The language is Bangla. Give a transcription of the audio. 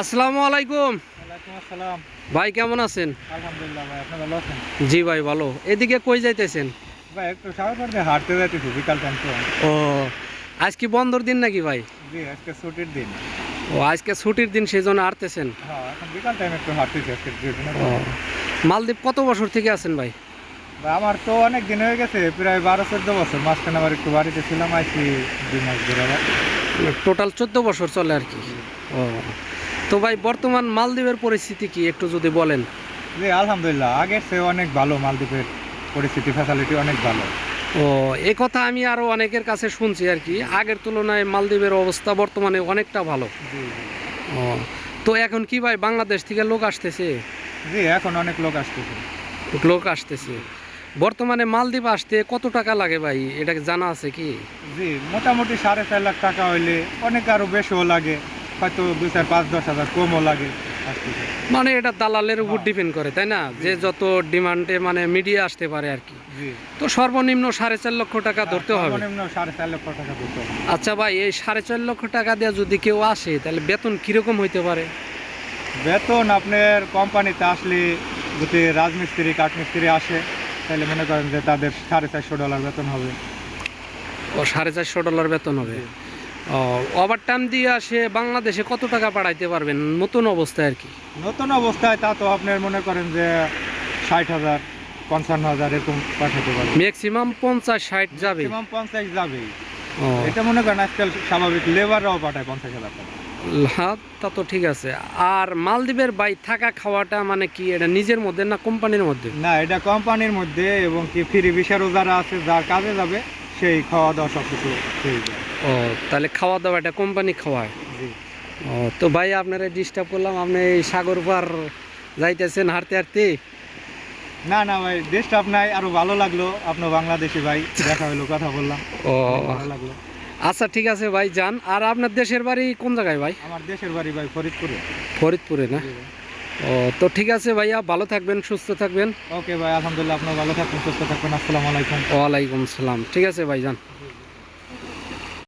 আসসালামু আলাইকুম। ভাই কেমন আছেন? আলহামদুলিল্লাহ ভাই আপনি ভালো আছেন? জি ভাই ভালো। এদিকে কই যাইতেছেন? ভাই একটু সাগর হাঁটতে যাইতেছি বিকাল টাইম ও আজ কি বন্ধর দিন নাকি ভাই? জি আজকে ছুটির দিন। ও আজকে ছুটির দিন সেই জন্য আরতেছেন হ্যাঁ বিকাল টাইম একটু হাঁটতেছি আজকে মালদ্বীপ কত বছর থেকে আছেন ভাই? ভাই, আমার তো অনেক দিন হয়ে গেছে প্রায় বারো চোদ্দ বছর। মাঝখানে আবার একটু বাড়িতে ছিলাম আইসি দুই মাস ধরে টোটাল চোদ্দ বছর চলে আর কি। ও তো ভাই বর্তমান মালদ্বীপের পরিস্থিতি কি একটু যদি বলেন? জি আলহামদুলিল্লাহ আগের চেয়ে অনেক ভালো মালদ্বীপের পরিস্থিতি ফ্যাসিলিটি অনেক ভালো। ও এ কথা আমি আরও অনেকের কাছে শুনছি আর কি। আগের তুলনায় মালদ্বীপের অবস্থা বর্তমানে অনেকটা ভালো। ও তো এখন কি ভাই বাংলাদেশ থেকে লোক আসতেছে? জি এখন অনেক লোক আসতেছে। লোক আসতেছে। বর্তমানে মালদ্বীপ আসতে কত টাকা লাগে ভাই এটা জানা আছে কি? জি মোটামুটি সাড়ে চার লাখ টাকা হইলে অনেক আরও বেশিও লাগে। হয়তো দুই চার পাঁচ দশ হাজার কমও লাগে মানে এটা দালালের উপর হ্যাঁ। ডিপেন্ড করে তাই না? যে যত ডিমান্ডে মানে মিডিয়া আসতে পারে আর কি। তো সর্বনিম্ন সাড়ে চার লক্ষ টাকা ধরতে হবে। সর্বনিম্ন সাড়ে চার লক্ষ টাকা ধরতে হবে। আচ্ছা ভাই এই সাড়ে চার লক্ষ টাকা দিয়ে যদি কেউ আসে তাহলে বেতন কীরকম হইতে পারে? বেতন আপনার কোম্পানিতে আসলে যদি রাজমিস্ত্রি কাঠমিস্ত্রি আসে তাহলে মনে করেন যে তাদের সাড়ে চারশো ডলার বেতন হবে। ও সাড়ে চারশো ডলার বেতন হবে। ওভার টাইম দিয়ে আসে বাংলাদেশে কত টাকা পাঠাইতে পারবেন? নতুন অবস্থায় আর কি? নতুন অবস্থায় তা তো আপনার মনে করেন যে ষাট হাজার পঞ্চান্ন হাজার এরকম পাঠাতে পারবে ম্যাক্সিমাম পঞ্চাশ ষাট যাবে। ম্যাক্সিমাম পঞ্চাশ যাবেই। এটা মনে করেন আজকাল স্বাভাবিক লেবাররাও পাঠায় পঞ্চাশ হাজার টাকা। হ্যাঁ তা তো ঠিক আছে। আর মালদ্বীপের বাই থাকা খাওয়াটা মানে কি এটা নিজের মধ্যে না কোম্পানির মধ্যে? না এটা কোম্পানির মধ্যে এবং কি ফ্রি ভিসারও যারা আছে যার কাজে যাবে সেই খাওয়া দাওয়া সব কিছু ও তাহলে খাওয়া দাওয়া এটা কোম্পানি খাওয়ায় ও তো ভাই আপনারা ডিস্টার্ব করলাম আপনি এই সাগর পার যাইতেছেন হাঁটতে হাঁটতে? না না ভাই দেশটা আপনার আরও ভালো লাগল। আপনার বাংলাদেশি ভাই দেখা হলো কথা বললাম। ও। ভালো লাগল। আচ্ছা ঠিক আছে ভাই যান। আর আপনার দেশের বাড়ি কোন জায়গায় ভাই? আমার দেশের বাড়ি ভাই ফরিদপুরে। ফরিদপুরে না? ও তো ঠিক আছে ভাইয়া ভালো থাকবেন সুস্থ থাকবেন। ওকে ভাই আলহামদুলিল্লাহ আপনার ভালো থাকবেন সুস্থ থাকবেন আসসালামু আলাইকুম। ওয়ালাইকুম আসসালাম। ঠিক আছে ভাই যান